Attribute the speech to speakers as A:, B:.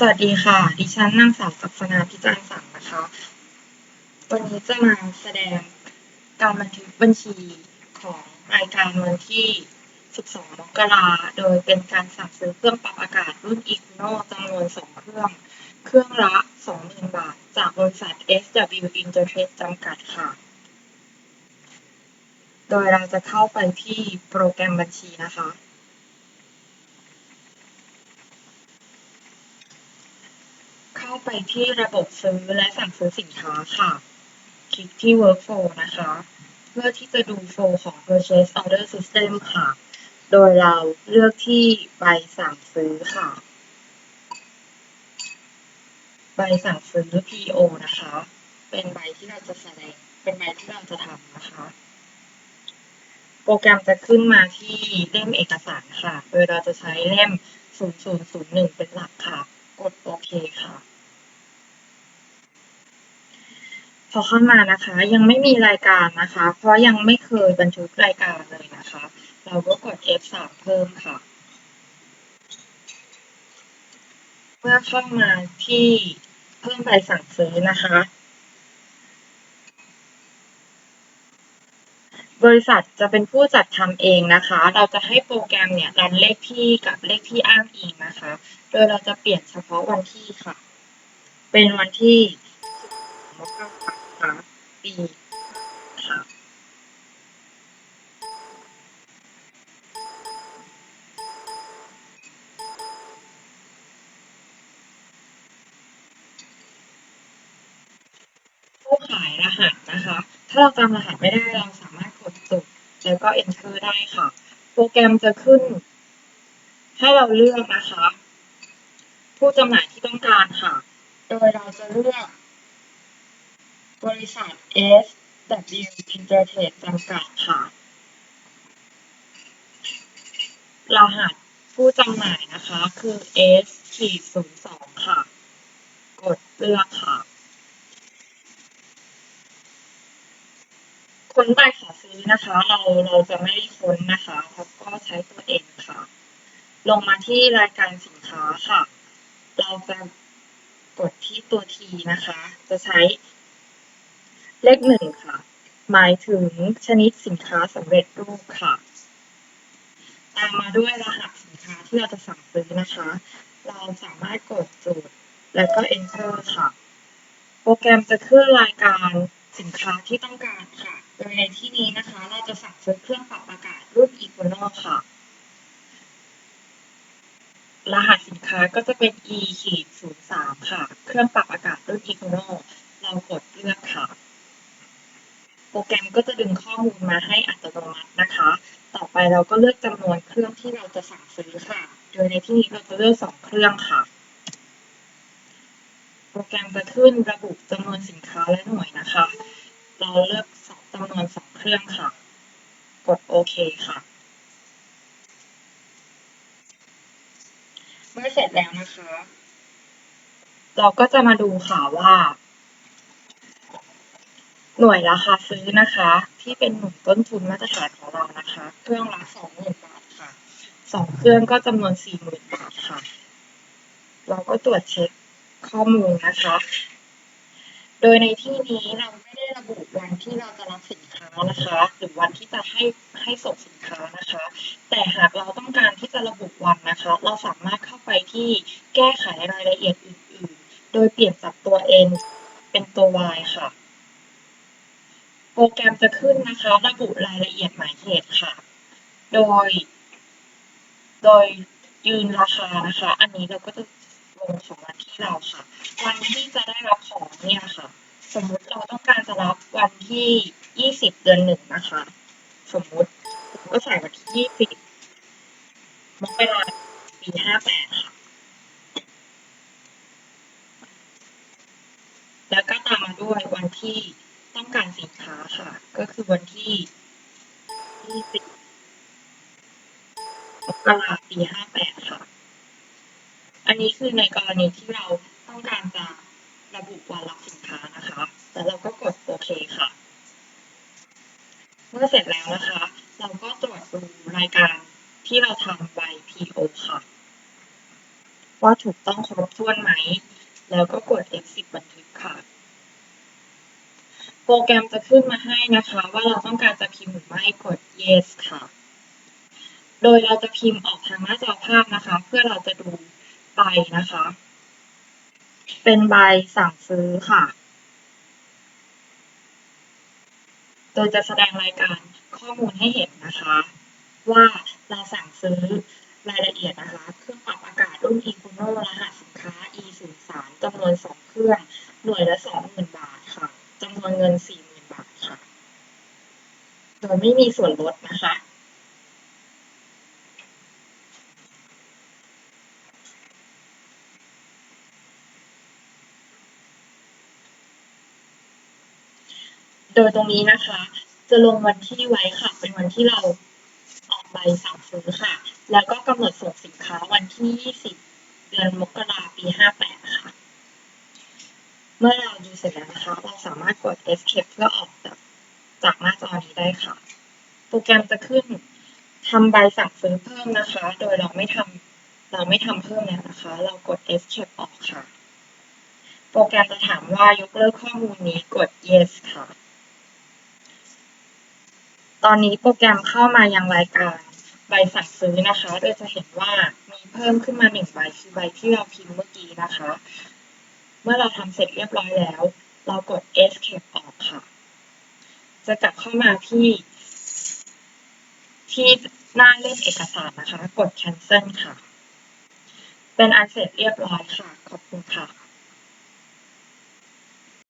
A: สวัสดีค่ะ ดิฉันนางสาวศักษณาพิจารณ์สังนะคะ วันนี้จะมาแสดงการบันทึกบัญชีของรายการวันที่ 12 มกราโดยเป็นการสั่งซื้อเครื่องปรับอากาศรุ่น e q u i n o จำนวน 2 เครื่อง เครื่องละ 20,000 บาท จากบริษัท SW Intertrade จำกัดค่ะ โดยเราจะเข้าไปที่โปรแกรมบัญชีนะคะ เข้า ไปที่ระบบซื้อและสั่งซื้อสินค้าค่ะ คลิกที่ Workflow นะคะ เพื่อที่จะดูโฟลของ Purchase Order System ค่ะ โดยเราเลือกที่ใบสั่งซื้อค่ะ ใบสั่งซื้อ PO นะคะ เป็นใบที่เราจะแสดง เป็นใบที่เราจะทำนะคะ โปรแกรมจะขึ้นมาที่เล่มเอกสารค่ะ โดยเราจะใช้เล่ม0001 เป็นหลักค่ะ กดโอเคค่ะ พ อเข้ามานะคะ ยังไม่มีรายการนะคะ เพราะยังไม่เคยบันทึกรายการเลยนะคะ เราก็กด F3 เพิ่มค่ะ เมื่อเข้ามาที่เพิ่มใบสั่งซื้อนะคะบริษัทจะเป็นผู้จัดทำเองนะคะ เราจะให้โปรแกรมเนี่ยรันเลขที่กับเลขที่อ้างอิงนะคะ โดยเราจะเปลี่ยนเฉพาะวันที่ค่ะ เป็นวันที่มกรา คมปีค่ะผู้ขายรหัสนะคะ ถ้าเราจำรหัสไม่ได้เราสามารถกดจุดแล้วก็ enter ได้ค่ะ โปรแกรมจะขึ้น ให้เราเลือกนะคะ ผู้จำหน่ายที่ต้องการค่ะ โดยเราจะเลือก บริษัท S W Intertrade จำกัด ค่ะ รหัสผู้จำหน่ายนะคะ คือ S ขีด02ค่ะ กดเลือกค่ะ ค้นใบขอซื้อนะคะ เราเราจะไม่ค้นนะคะแล้วก็ใช้ตัวเองค่ะ ลงมาที่รายการสินค้าค่ะ เราจะกดที่ตัว T นะคะ จะใช้ เลขหนึ่งค่ะ หมายถึงชนิดสินค้าสำเร็จรูปค่ะ ตามมาด้วยรหัสสินค้าที่เราจะสั่งซื้อนะคะ เราสามารถกดจุดแล้วก็ enter ค่ะ โปรแกรมจะขึ้นรายการสินค้าที่ต้องการค่ะ โดยในที่นี้นะคะ เราจะสั่งซื้อเครื่องปรับอากาศรุ่น e q u i n o ค่ะ รหัสสินค้าก็จะเป็น e ขีด03ค่ะ เครื่องปรับอากาศรุ่น e q u i n o เรากดเลือกค่ะ รแกรมก็จะดึงข้อมูลมาให้อัตโนมัตินะคะ ต่อไปเราก็เลือกจำนวนเครื่องที่เราจะสั่งซื้อค่ะ โดยในที่นี้เราจะเลือก 2 เครื่องค่ะ โปรแกรมจะขึ้นระบุจำนวนสินค้าและหน่วยนะคะ เราเลือกจำนวน 2 เครื่องค่ะ กดโอเคค่ะ เมื่อเสร็จแล้วนะคะ เราก็จะมาดูค่ะว่า หน่วยราคาซื้อนะคะ ที่เป็นหน่วยต้นทุนมาตรฐานของเรานะคะ เครื่องละสองหมื่นบาทค่ะสองเครื่องก็จำนวนสี่หมื่นบาทค่ะ เราก็ตรวจเช็คข้อมูลนะคะ โดยในที่นี้เราไม่ได้ระบุวันที่เราจะรับสินค้านะคะ หรือวันที่จะให้ให้ส่งสินค้านะคะ แต่หากเราต้องการที่จะระบุวันนะคะ เราสามารถเข้าไปที่แก้ไขรายละเอียดอื่น ๆ โดยเปลี่ยนจากตัว n เป็นตัว y ค่ะ โปรแกรมจะขึ้นนะคะระบุรายละเอียดหมายเหตุค่ะ โดย โดยยืนราคานะคะ อันนี้เราก็จะลงของวันที่เราค่ะ วันที่จะได้รับของเนี่ยค่ะ สมมุติเราต้องการจะรับวันที่20เดือนหนึ่งนะคะ สมมุติผมก็ใส่วันที่20มกราคมปี58ค่ะ แล้วก็ตามมาด้วยวันที่ ต้องการสินค้าค่ะ ก็คือวันที่20มกราคมปี58ค่ะ อันนี้คือในกรณีที่เราต้องการจะระบุวันรับสินค้านะคะ แล้วเราก็กดโอเคค่ะ เมื่อเสร็จแล้วนะคะ เราก็ตรวจดูรายการที่เราทำใบ PO ค่ะ ว่าถูกต้องครบถ้วนไหม แล้วก็กด F10 บันทึกค่ะ โปรแกรมจะขึ้นมาให้นะคะ ว่าเราต้องการจะพิมพ์หรือไม่กด yes ค่ะ โดยเราจะพิมพ์ออกทางหน้าจอภาพนะคะ เพื่อเราจะดูใบนะคะ เป็นใบสั่งซื้อค่ะ โดยจะแสดงรายการข้อมูลให้เห็นนะคะ ว่าเราสั่งซื้อรายละเอียดนะคะ เครื่องปรับอากาศรุ่น e c o n o รหัสสินค้า E03 จำนวน 2 เครื่อง หน่วยละ 20,000 บาทค่ะ จำนวนเงิน 40,000 บาทค่ะ โดยไม่มีส่วนลดนะคะ โดยตรงนี้นะคะ จะลงวันที่ไว้ค่ะ เป็นวันที่เราออกใบสั่งซื้อค่ะ แล้วก็กำหนดส่งสินค้าวันที่ 20 เดือนมกราปี 58 ค่ะ เมื่อเราดูเสร็จแล้วนะคะ เราสามารถกด Escape เพื่อออกจากจากหน้าจอนี้ได้ค่ะ โปรแกรมจะขึ้น ทำใบสั่งซื้อเพิ่มนะคะ โดยเราไม่ทำเราไม่ทำเพิ่มแล้วนะคะ เรากด Escape ออกค่ะ โปรแกรมจะถามว่ายกเลิกข้อมูลนี้กด Yes ค่ะ ตอนนี้โปรแกรมเข้ามายังรายการใบสั่งซื้อนะคะ โดยจะเห็นว่ามีเพิ่มขึ้นมาหนึ่งใบคือใบที่เราพิมพ์เมื่อกี้นะคะ เมื่อเราทำเสร็จเรียบร้อยแล้ว เรากด Escape ออกค่ะ จะกลับเข้ามาที่ที่ หน้าเล่มเอกสารนะคะ กด Cancel ค่ะ เป็นอันเสร็จเรียบร้อยค่ะ ขอบคุณค่ะ